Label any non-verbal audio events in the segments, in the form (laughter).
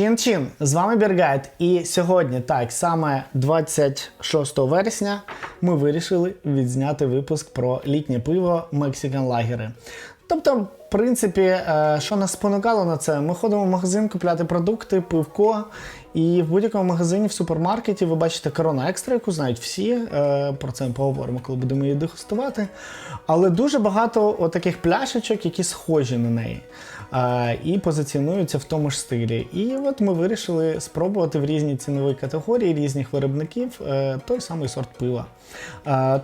Чин-чин, з вами Біргайт. І сьогодні, так, саме 26 вересня, ми вирішили відзняти випуск про літнє пиво Mexican Lager. Тобто, в принципі, е, що нас спонукало на це? Ми ходимо в магазин купляти продукти, пивко. І в будь-якому магазині в супермаркеті ви бачите корона екстра, яку знають всі. е, Про це ми поговоримо, коли будемо її дегустувати. Але дуже багато отаких пляшечок, які схожі на неї. І позиціонуються в тому ж стилі. І от ми вирішили спробувати в різні цінові категорії різних виробників е, той самий сорт пива.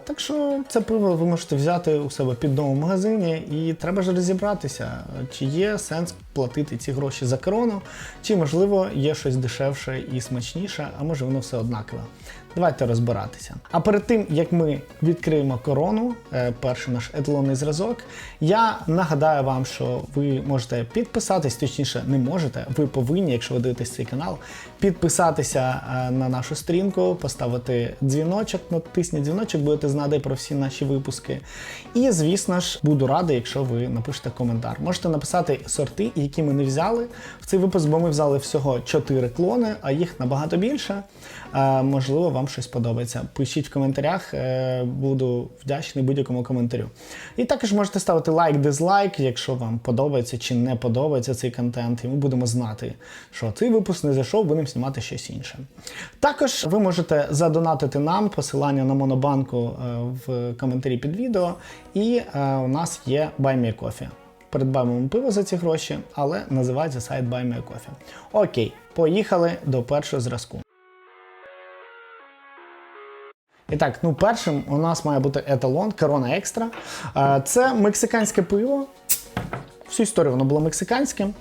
Так що це пиво ви можете взяти у себе під домом в магазині, і треба ж розібратися, чи є сенс платити ці гроші за корону, чи можливо є щось дешевше і смачніше, а може воно все однакове. Давайте розбиратися. А перед тим як ми відкриємо корону, е, перший наш еталонний зразок, я нагадаю вам, що ви можете підписатись, точніше, не можете. Ви повинні, якщо ви дивитесь цей канал, підписатися е, на нашу стрінку, поставити дзвіночок, натисніть дзвіночок, будете знати про всі наші випуски. І, звісно ж, буду радий, якщо ви напишете коментар. Можете написати сорти, які ми не взяли в цей випуск, бо ми взяли всього 4 клони, а їх набагато більше. Можливо, вам щось подобається. Пишіть в коментарях, е, буду вдячний будь-якому коментарю. І також можете ставити лайк, дизлайк, якщо вам подобається чи не подобається цей контент, і ми будемо знати, що цей випуск не зайшов, будемо знімати щось інше. Також ви можете задонатити нам посилання на монобанку е, в коментарі під відео, і е, у нас є Coffee. Придбаємо пиво за ці гроші, але називається сайт Coffee. Окей, поїхали до першого зразку. І так, ну першим у нас має бути еталон Корона Екстра. Е, Це мексиканське пиво. Всю історію воно було мексиканським,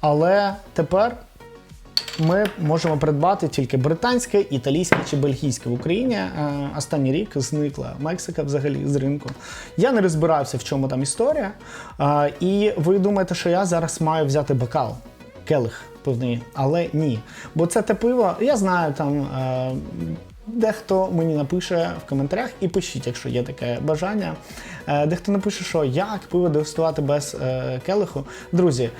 але тепер ми можемо придбати тільки британське, італійське чи бельгійське в Україні. Е, Останній рік зникла Мексика взагалі з ринку. Я не розбирався, в чому там історія. Е, І ви думаєте, що я зараз маю взяти бокал, келих пивний, але ні. Бо це те пиво, я знаю там. Дехто мені напише в коментарях і пишіть, якщо є таке бажання. Е, Дехто напише, що як пиво дегустувати без е, келиху. Друзі,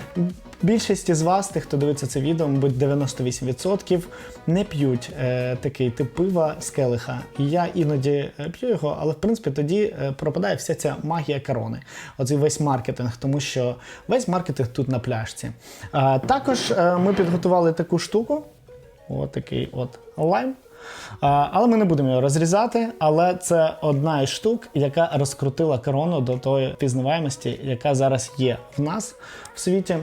більшість із вас, тих, хто дивиться це відео, мабуть, 98% не п'ють е, такий тип пива з келиха. Я іноді п'ю його, але в принципі тоді пропадає вся ця магія корони. Оцей весь маркетинг, тому що весь маркетинг тут на пляшці. Також ми підготували таку штуку. От такий от лайм. Але ми не будемо його розрізати. Але це одна із штук, яка розкрутила корону до тої пізнаваємості, яка зараз є в нас в світі.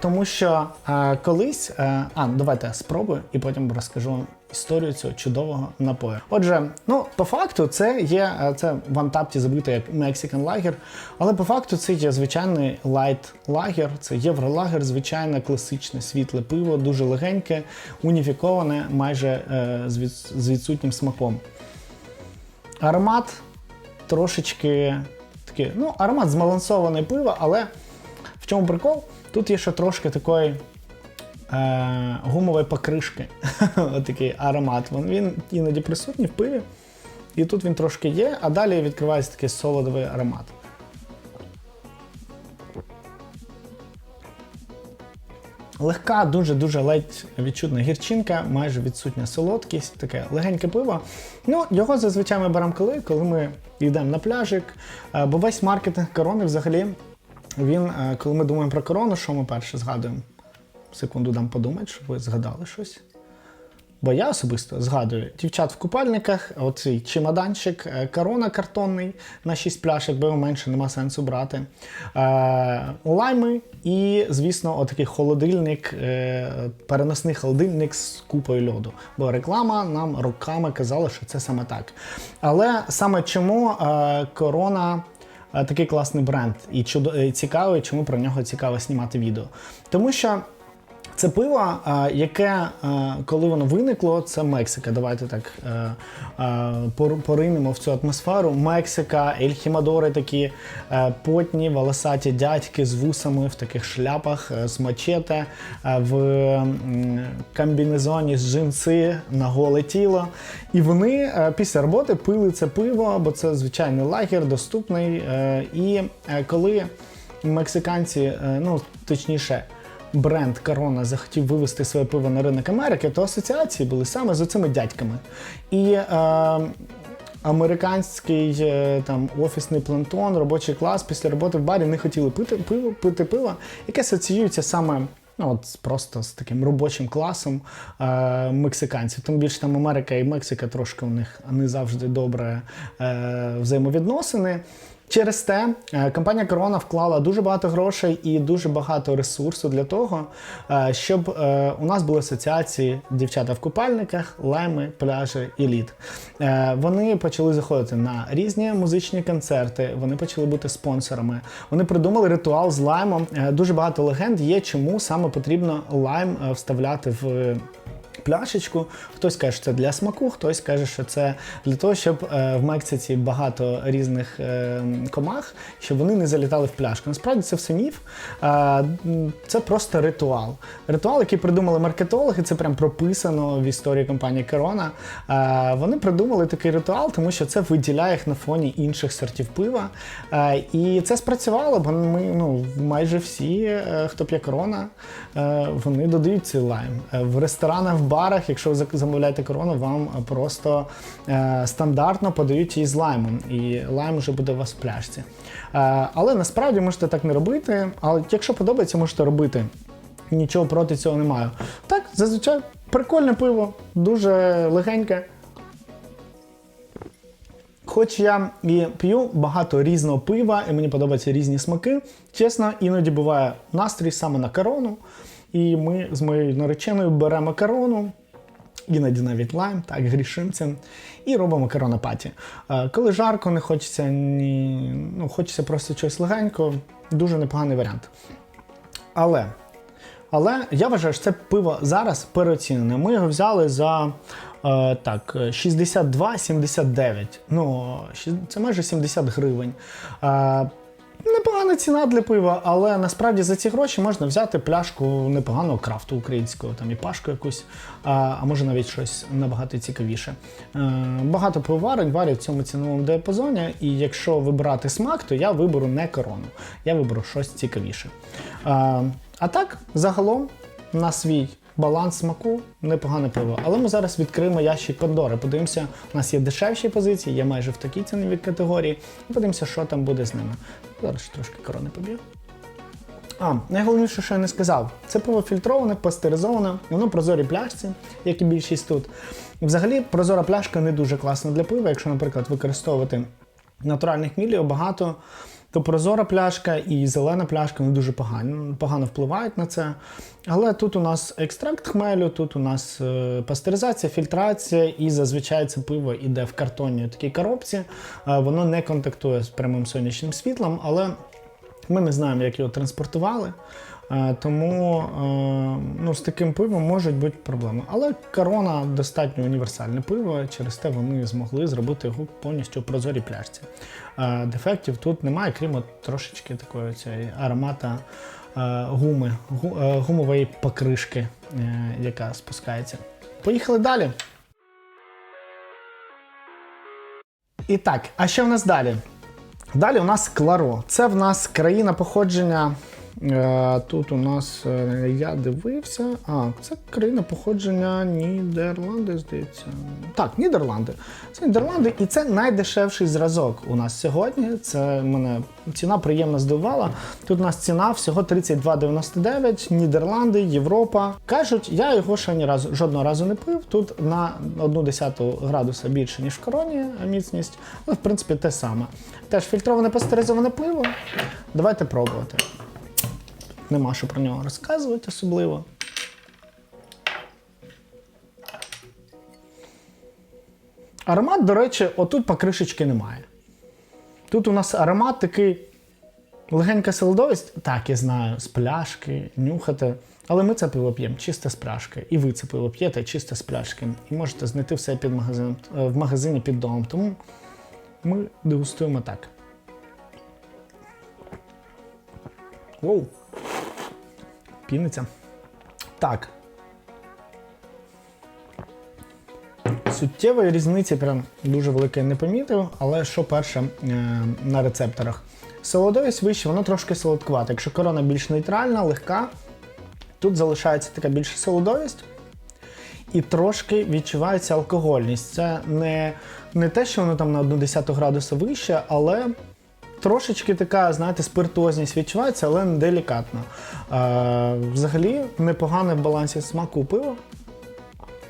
Тому що а, колись, а, ну, давайте спробую і потім розкажу історію цього чудового напою. Отже, ну по факту, це є це в Антапті забито як Mexican Lager, але по факту це є звичайний light lager, це євролагер, звичайне класичне світле пиво, дуже легеньке, уніфіковане, майже е, з, від, з відсутнім смаком. Аромат трошечки такий, ну, аромат збалансований пива, але чому прикол? Тут є ще трошки такої е, гумової покришки. (laughs) Отакий аромат. Він, іноді присутній в пиві. І тут він трошки є, а далі відкривається такий солодовий аромат. Легка, дуже-дуже ледь відчутна гірчинка, майже відсутня солодкість, таке легеньке пиво. Ну, його зазвичай ми беремо коли, коли ми йдемо на пляжик. Е, Бо весь маркетинг корони взагалі, він, е, коли ми думаємо про корону, що ми перше згадуємо? Секунду дам подумати, щоб ви згадали щось. Бо я особисто згадую дівчат в купальниках, оцей чемоданчик, е, корона картонний на 6 пляшок, бо менше нема сенсу брати. Е, лайми і, звісно, отакий холодильник, е, переносний холодильник з купою льоду. Бо реклама нам роками казала, що це саме так. Але саме чому е, корона. Е, Такий класний бренд і чудо і цікавий, чому про нього цікаво знімати відео. Тому що це пиво, яке, коли воно виникло, це Мексика. Давайте так е, е, пор- поринемо в цю атмосферу. Мексика, ельхімадори такі е, потні, волосаті дядьки з вусами в таких шляпах, з мачете, в комбінезоні з джинси на голе тіло. І вони після роботи пили це пиво, бо це звичайний лагер, доступний. І коли мексиканці, ну точніше, бренд Корона захотів вивести своє пиво на ринок Америки, то асоціації були саме з оцими дядьками. І е, американський е, там офісний плантон, робочий клас після роботи в барі не хотіли пити пиво, пити пиво, яке асоціюється саме. Ну, от просто з таким робочим класом е, мексиканців. Тим більше там Америка і Мексика трошки у них не завжди добре е, взаємовідносини. Через те е, компанія Корона вклала дуже багато грошей і дуже багато ресурсу для того, е, щоб е, у нас були асоціації дівчата в купальниках, лайми, пляжі і лід. Вони почали заходити на різні музичні концерти, вони почали бути спонсорами. Вони придумали ритуал з лаймом. Дуже багато легенд є, чому саме потрібно лайм вставляти в пляшечку. Хтось каже, що це для смаку, хтось каже, що це для того, щоб е, в Мексиці багато різних е, комах, щоб вони не залітали в пляшку. Насправді це все міф. Е, це просто ритуал. Ритуал, який придумали маркетологи, це прям прописано в історії компанії. Е, вони придумали такий ритуал, тому що це виділяє їх на фоні інших сортів пива. І це спрацювало, бо ми ну, майже всі, хто п'є корона, вони додають цей лайм. В ресторанах, в барах, якщо ви замовляєте корону, вам е, просто е, стандартно подають її з лаймом, і лайм вже буде у вас в пляшці. Е, але насправді можете так не робити. Але якщо подобається, можете робити. Нічого проти цього не маю. Так, зазвичай прикольне пиво, дуже легеньке. Хоч я і п'ю багато різного пива, і мені подобаються різні смаки. Чесно, іноді буває настрій саме на корону. І ми з моєю нареченою беремо корону, іноді навіть лайм, так, грішим цим, і робимо коронапаті. Е, Коли жарко, не хочеться ні. Ну, хочеться просто щось легенько, дуже непоганий варіант. Але але я вважаю, що це пиво зараз переоцінене. Ми його взяли за е, так, 62,79. Ну, це майже 70 гривень. Е, непогана ціна для пива, але насправді за ці гроші можна взяти пляшку непоганого крафту українського, там і пашку якусь, а, а може навіть щось набагато цікавіше. Е, багато пивоварень варять в цьому ціновому діапазоні, і якщо вибирати смак, то я виберу не корону, я виберу щось цікавіше. Е, а так, загалом, на свій баланс смаку непогане пиво. Але ми зараз відкриємо ящик Пандори. Подивимося, у нас є дешевші позиції, є майже в такій ціновій категорії. І подивимося, що там буде з ними. Зараз трошки корони поб'ю. А, найголовніше, що я не сказав, це пиво фільтроване, пастеризоване, воно прозорі пляшці, як і більшість тут. Взагалі прозора пляшка не дуже класна для пива, якщо, наприклад, використовувати натуральних мілів багато, то прозора пляшка і зелена пляшка не дуже погано, погано впливають на це. Але тут у нас екстракт хмелю, тут у нас е, пастеризація, фільтрація, і зазвичай це пиво йде в картонній такій коробці. Е, воно не контактує з прямим сонячним світлом, але ми не знаємо, як його транспортували. Е, Тому е, ну, з таким пивом можуть бути проблеми. Але корона достатньо універсальне пиво, через те вони змогли зробити його повністю прозорій пляшці. Е, Дефектів тут немає, крім от трошечки такої цієї аромата гуми, гумової покришки, яка спускається. Поїхали далі. І так, а що в нас далі? Далі у нас Кларо. Це в нас країна походження. Е, тут у нас е, я дивився. А, це країна походження Нідерланди, здається. Так, Нідерланди. Це Нідерланди, і це найдешевший зразок у нас сьогодні. Це мене ціна приємно здивувала. Тут у нас ціна всього 32,99. Нідерланди, Європа. Кажуть, я його ще ні разу жодного разу не пив. Тут на одну десяту градуса більше, ніж в короні міцність. Але в принципі те саме. Теж фільтроване пастеризоване пиво. Давайте пробувати. Нема що про нього розказувати особливо. Аромат, до речі, отут покришечки немає. Тут у нас аромат такий легенька солодовість. Так, я знаю, з пляшки, нюхати. Але ми це пиво п'ємо чисто з пляшки. І ви це пиво п'єте чисто з пляшки. І можете знайти все під магазином, е, в магазині під домом. Тому ми дегустуємо так. Воу. Піниться. Так. Суттєвої різниці прям дуже великої не помітив, але що перше е, на рецепторах. Солодовість вище, воно трошки солодкувате. Якщо корона більш нейтральна, легка, Тут залишається така більша солодовість. І трошки відчувається алкогольність. Це не, не те, що воно там на 1,1 градуса вище, але трошечки така, знаєте, спиртуозність відчувається, але не делікатно. Е, взагалі, непогане в балансі смаку пиво.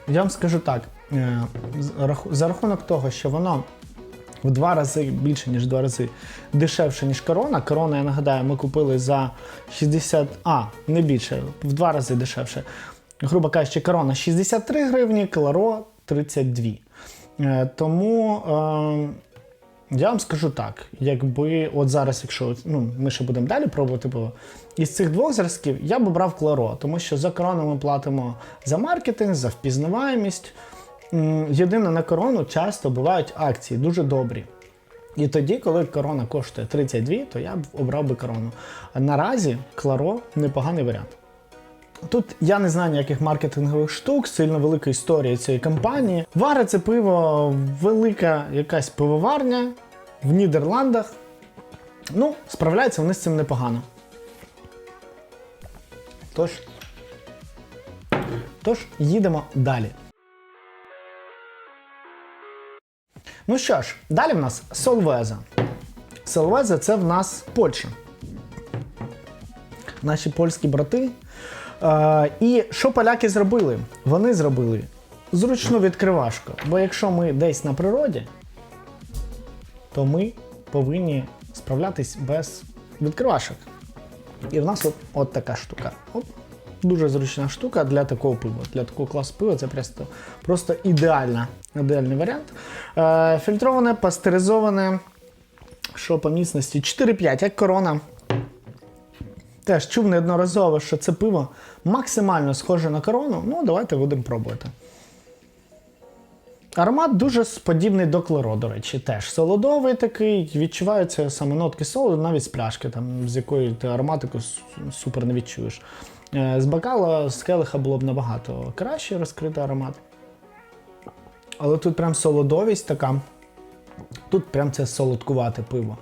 Я вам скажу так: е, за рахунок того, що воно в два рази більше, ніж в два рази дешевше, ніж корона. Корона, я нагадаю, ми купили за 60, а, не більше, в два рази дешевше. Грубо кажучи, корона 63 гривні, Кларо 32. Е, тому е, я вам скажу так: якби от зараз, якщо ну, ми ще будемо далі пробувати пиво, із цих двох зразків я б обрав Кларо, тому що за корону ми платимо за маркетинг, за впізнаваємість. Єдине на корону часто бувають акції дуже добрі. І тоді, коли корона коштує 32, то я б обрав би корону. А наразі Кларо непоганий варіант. Тут я не знаю ніяких маркетингових штук, сильно велика історія цієї компанії. Варить це пиво велика якась пивоварня в Нідерландах. Ну, справляються вони з цим непогано. Тож, тож їдемо далі. Ну що ж, далі в нас Солвеза. Солвеза це в нас Польща. Наші польські брати. І що поляки зробили? Вони зробили зручну відкривашку. Бо якщо ми десь на природі, то ми повинні справлятись без відкривашок. І в нас от, от така штука. Оп. Дуже зручна штука для такого пива. Для такого класу пива це просто, просто ідеальна, ідеальний варіант. Е, фільтроване, пастеризоване. Що по міцності? 4-5, як корона. Теж чув неодноразово, що це пиво максимально схоже на корону. Ну, давайте будемо пробувати. Аромат дуже подібний до кларо, до речі, теж солодовий такий, відчуваються саме нотки солоду, навіть з пляшки, там, з якої ти ароматику супер не відчуєш. Е, З бокала, з келиха було б набагато краще розкрити аромат. Але тут прям солодовість така. Тут прям це солодкувате пиво.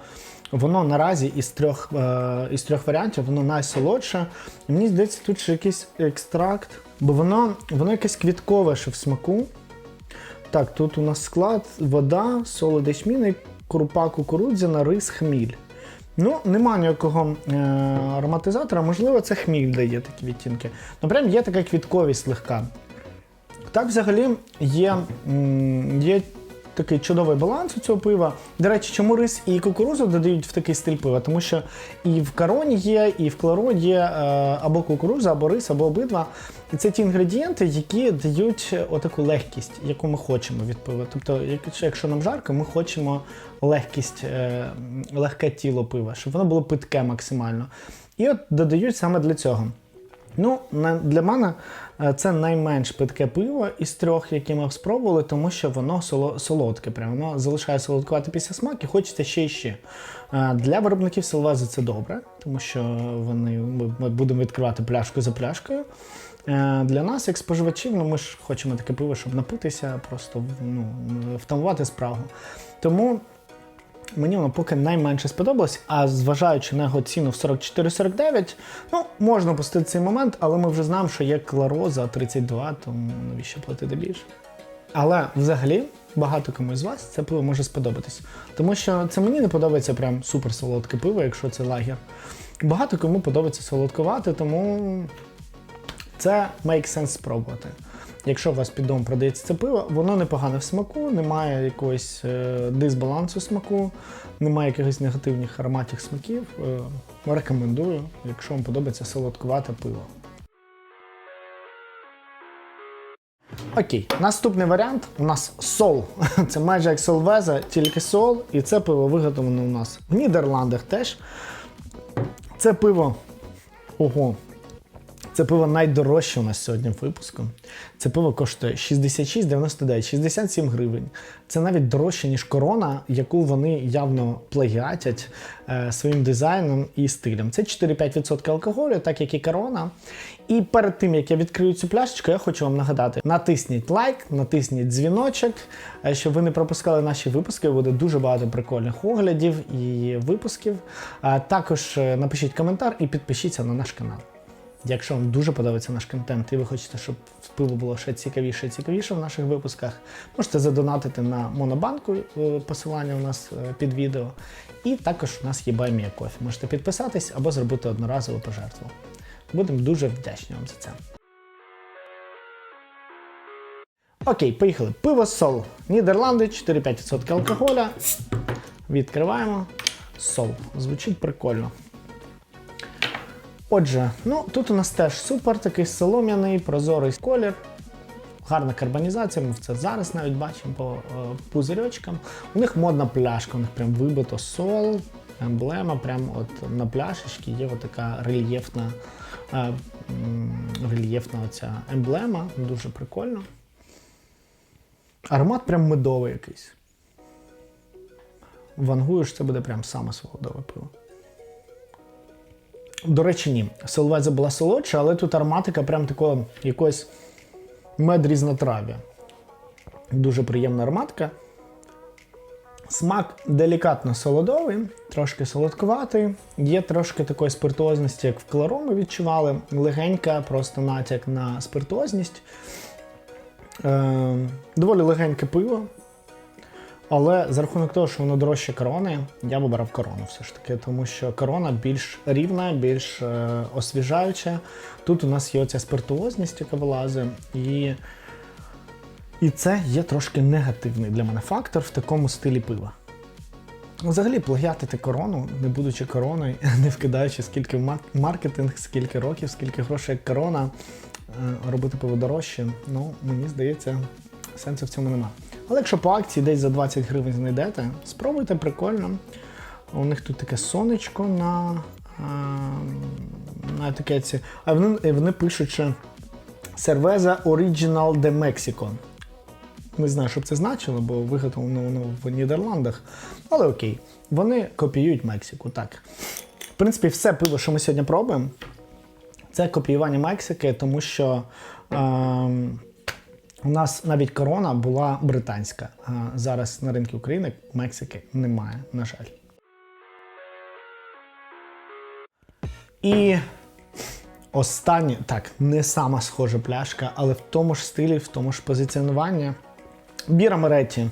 Воно наразі із трьох, е, із трьох варіантів, воно найсолодше. І мені здається, тут ще якийсь екстракт, бо воно, воно якесь квіткове ще в смаку. Так, тут у нас склад, вода, солод ячміни, крупа кукурудзяна, рис, хміль. Ну, нема ніякого е, ароматизатора, можливо, це хміль дає такі відтінки. Ну, прям є така квітковість легка. Так, взагалі, є, є такий чудовий баланс у цього пива. До речі, чому рис і кукурузу додають в такий стиль пива? Тому що і в короні є, і в кларо є е, або кукуруза, або рис, або обидва. І це ті інгредієнти, які дають отаку легкість, яку ми хочемо від пива. Тобто, якщо- якщо нам жарко, ми хочемо легкість, е, легке тіло пива, щоб воно було питке максимально. І от додають саме для цього. Ну, для мене е, це найменш питке пиво із трьох, які ми спробували, тому що воно солодке, прям воно залишає солодкувати після смак і хочеться ще і ще. Е, Для виробників Селвези це добре, тому що вони ми, будемо відкривати пляшку за пляшкою. Е, Для нас, як споживачів, ну ми ж хочемо таке пиво, щоб напитися, просто ну, втамувати справу. Тому Мені воно поки найменше сподобалось, а зважаючи на його ціну в 44-49, ну, можна пустити цей момент, але ми вже знаємо, що є Кларо за 32, тому навіщо платити більше. Але взагалі багато кому з вас це пиво може сподобатись. Тому що це мені не подобається прям супер солодке пиво, якщо це лагер. Багато кому подобається солодкувати, тому це make sense спробувати. Якщо у вас під домом продається це пиво, воно непогане в смаку, немає якогось е, дисбалансу смаку, немає якихось негативних ароматів смаків. Е, рекомендую, якщо вам подобається солодкувате пиво. Окей, наступний варіант у нас сол. (laughs) Це майже як солвеза, тільки сол, і це пиво виготовлено у нас в Нідерландах теж. Це пиво. Ого, це пиво найдорожче у нас сьогодні в випуску. Це пиво коштує 66,99, 67 гривень. Це навіть дорожче, ніж корона, яку вони явно плагіатять е, своїм дизайном і стилем. Це 4-5% алкоголю, так як і корона. І перед тим, як я відкрию цю пляшечку, я хочу вам нагадати: натисніть лайк, натисніть дзвіночок, е, щоб ви не пропускали наші випуски. Буде дуже багато прикольних оглядів і випусків. Також е, напишіть коментар і підпишіться на наш канал. Якщо вам дуже подобається наш контент і ви хочете, щоб пиво було ще цікавіше і цікавіше в наших випусках, можете задонатити на Монобанку, е, посилання у нас е, під відео. І також у нас є Баймія Кофі. Можете підписатись або зробити одноразову пожертву. Будемо дуже вдячні вам за це. Окей, поїхали. Пиво сол. Нідерланди, 4-5% алкоголя. Відкриваємо. Сол. Звучить прикольно. Отже, ну тут у нас теж супер, такий солом'яний, прозорий колір. Гарна карбонізація, ми це зараз навіть бачимо по е, пузирьочкам. У них модна пляшка, у них прям вибито сол, емблема, прям от на пляшечці є така рельєфна, е, рельєфна оця емблема, дуже прикольно. Аромат прям медовий якийсь. Вангуєш, це буде прям саме солодове пиво. До речі, ні. Силвеза була солодша, але тут ароматика прям такого якогось мед різнотрав'я. Дуже приємна ароматика. Смак делікатно солодовий, трошки солодкуватий. Є трошки такої спиртуозності, як в клару ми відчували. Легенька, просто натяк на спиртуозність. Е, доволі легеньке пиво. Але за рахунок того, що воно дорожче корони, я вибирав корону все ж таки, тому що корона більш рівна, більш е, освіжаюча. Тут у нас є оця спиртуозність, яка вилазить, і, і це є трошки негативний для мене фактор в такому стилі пива. Взагалі, плагіатити корону, не будучи короною, (laughs) не вкидаючи скільки маркетинг, скільки років, скільки грошей як корона, е, робити пиво дорожче, ну, мені здається, сенсу в цьому нема. Але якщо по акції десь за 20 гривень знайдете, спробуйте прикольно. У них тут таке сонечко на, е, на етикетці. А вони, вони пишуть, що Cerveza Original de Mexico. Не знаю, що б це значило, бо виготовлено воно в Нідерландах. Але окей, вони копіюють Мексику. Так. В принципі, все пиво, що ми сьогодні пробуємо, це копіювання Мексики, тому що. Ем, у нас навіть корона була британська. А зараз на ринку України Мексики немає, на жаль. І останнє, так, не сама схожа пляшка, але в тому ж стилі, в тому ж позиціонуванні. Біра Меретті.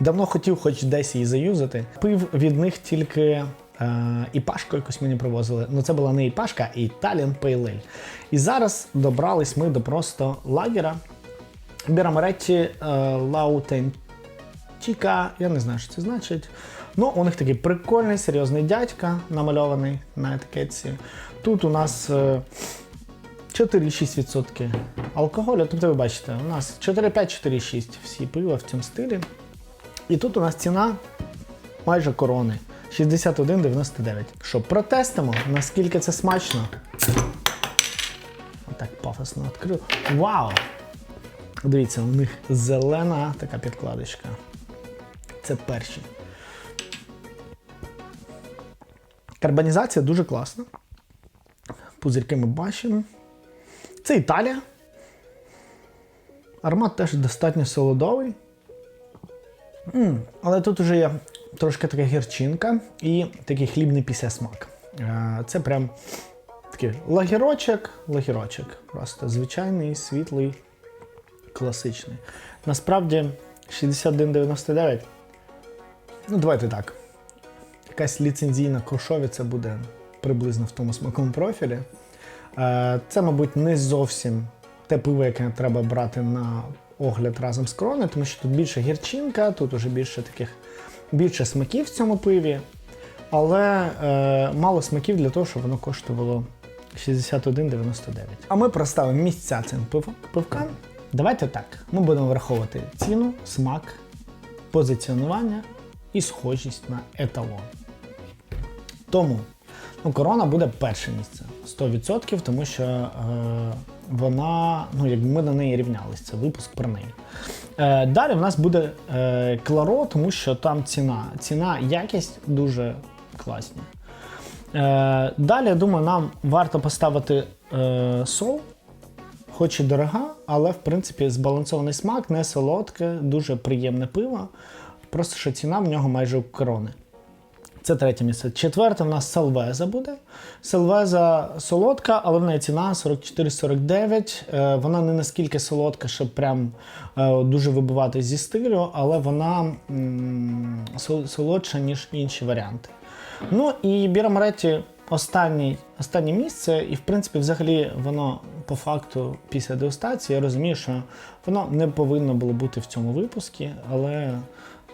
Давно хотів хоч десь її заюзати. Пив від них тільки е, іпашку якусь мені привозили. Ну це була не іпашка, а Italian Pale Ale. І зараз добрались ми до просто лагера. Біра Меретті Лаутентіка, я не знаю, що це значить. Ну, у них такий прикольний, серйозний дядька намальований на етикетці. Тут у нас е, 4,6% алкоголю. Тобто, ви бачите, у нас 4,5-4,6 всі пива в цьому стилі. І тут у нас ціна майже корони 61,99. Що, протестимо, наскільки це смачно. Отак пафосно відкрив. Вау! Дивіться, у них зелена така підкладочка. Це перші. Карбонізація дуже класна. Пузирки ми бачимо. Це Італія. Аромат теж достатньо солодовий. М, але тут вже є трошки така гірчинка і такий хлібний післясмак. Е, Це прям такий лагірочок, лагірочок. Просто звичайний, світлий, класичний. Насправді 61,99. Ну, давайте так. Якась ліцензійна крошовиця буде приблизно в тому смаковому профілі. Е, Це, мабуть, не зовсім те пиво, яке треба брати на огляд разом з крони, тому що тут більше гірчинка, тут уже більше таких більше смаків в цьому пиві. Але е, мало смаків для того, щоб воно коштувало 61,99. А ми проставимо місця цим пив, пивкам. Давайте так. Ми будемо враховувати ціну, смак, позиціонування і схожість на еталон. Тому ну, корона буде перше місце 100%, тому що е, вона, ну якби ми на неї рівнялися, це випуск про неї. Е, далі в нас буде е, Кларо, тому що там ціна. Ціна, якість дуже класні. Е, далі, я думаю, нам варто поставити е, сол, хоч і дорога, але в принципі збалансований смак, не солодке, дуже приємне пиво. Просто що ціна в нього майже у корони. Це третє місце. Четверте в нас Селвеза буде. Селвеза солодка, але в неї ціна 44,49. Е, Вона не наскільки солодка, щоб прям е, дуже вибивати зі стилю, але вона солодша, ніж інші варіанти. Ну і Біра Моретті останнє місце, і в принципі, взагалі, воно по факту після дегустації, я розумію, що воно не повинно було бути в цьому випуску, але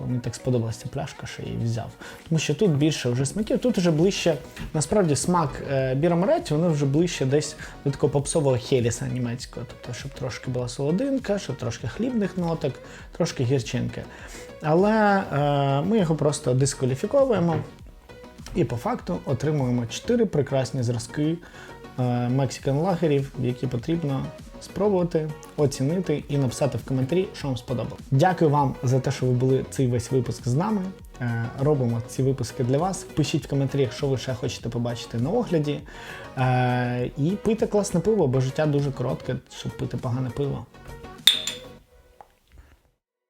мені так сподобалася пляшка, що я її взяв. Тому що тут більше вже смаків, тут вже ближче, насправді, смак е, Біра Моретті, воно вже ближче десь до такого попсового хеліса німецького. Тобто, щоб трошки була солодинка, щоб трошки хлібних ноток, трошки гірчинки. Але е, ми його просто дискваліфіковуємо. І по факту отримуємо 4 прекрасні зразки мексикан лагерів, які потрібно спробувати, оцінити і написати в коментарі, що вам сподобалось. Дякую вам за те, що ви були цей весь випуск з нами. Е, Робимо ці випуски для вас. Пишіть в коментарях, що ви ще хочете побачити на огляді. Е, І пийте класне пиво, бо життя дуже коротке, щоб пити погане пиво.